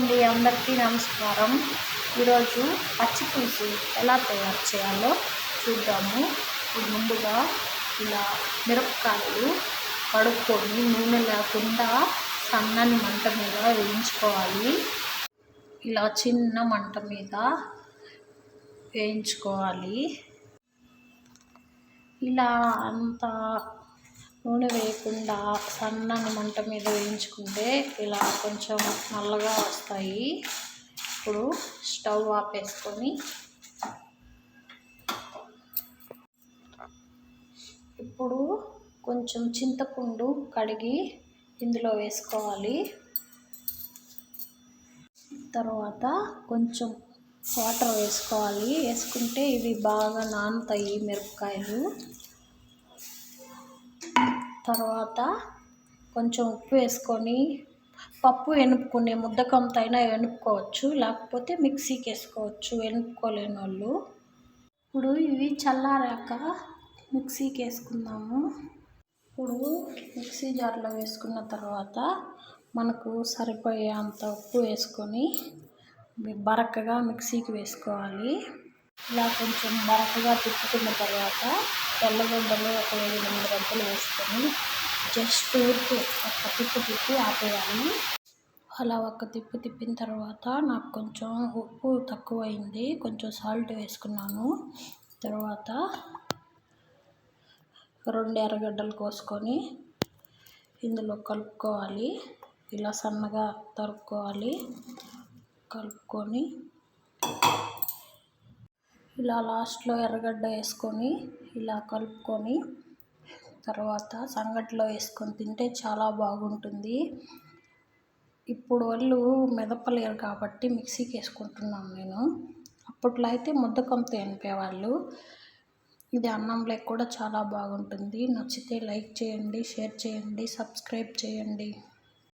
అండి అందరికీ నమస్కారం. ఈరోజు పచ్చి పులుసు ఎలా తయారు చేయాలో చూద్దాము. ఇప్పుడు ముందుగా ఇలా మిరపకాయలు కడుక్కొని నూనె లేకుండా సన్నని మంట మీద వేయించుకోవాలి. ఇలా చిన్న మంట మీద వేయించుకోవాలి. ఇలా అంతా నూనె వేయకుండా సన్నని మంట మీద వేయించుకుంటే ఇలా కొంచెం నల్లగా వస్తాయి. ఇప్పుడు స్టవ్ ఆపేసుకొని ఇప్పుడు కొంచెం చింతపండు కడిగి ఇందులో వేసుకోవాలి. తర్వాత కొంచెం వాటర్ వేసుకోవాలి. వేసుకుంటే ఇవి బాగా నానుతాయి మిరపకాయలు. తర్వాత కొంచెం ఉప్పు వేసుకొని పప్పు ఎనుపుకునే ముద్దకంతో అయినా లేకపోతే మిక్సీకి వేసుకోవచ్చు ఎనుపుకోలేని వాళ్ళు ఇప్పుడు ఇవి చల్లారాక మిక్సీకి వేసుకుందాము. ఇప్పుడు మిక్సీ జార్లో వేసుకున్న తర్వాత మనకు సరిపోయే అంత ఉప్పు వేసుకొని బరకగా మిక్సీకి వేసుకోవాలి. ఇలా కొంచెం బరకగా తిప్పుకున్న తర్వాత తెల్లగడ్డలు ఒక ఏడు ఎనిమిది గడ్డలు వేసుకొని జస్ట్ ఊరికి ఒక తిప్పు తిప్పి ఆపేయాలి. అలా ఒక తిప్పు తిప్పిన తర్వాత నాకు కొంచెం ఉప్పు తక్కువైంది కొంచెం సాల్ట్ వేసుకున్నాను. తర్వాత రెండు ఎర్రగడ్డలు కోసుకొని ఇందులో కలుపుకోవాలి. ఇలా సన్నగా తరుక్కోవాలి. కలుపుకొని ఇలా లాస్ట్లో ఎర్రగడ్డ వేసుకొని ఇలా కలుపుకొని తర్వాత సంగట్లో వేసుకొని తింటే చాలా బాగుంటుంది. ఇప్పుడు వాళ్ళు మెదపలేరు కాబట్టి మిక్సీకి వేసుకుంటున్నాను నేను. అప్పట్లో అయితే ముద్దకంతో ఎనిపేవాళ్ళు ఇది అన్నంలో కూడా చాలా బాగుంటుంది. నచ్చితే లైక్ చేయండి షేర్ చేయండి సబ్స్క్రైబ్ చేయండి.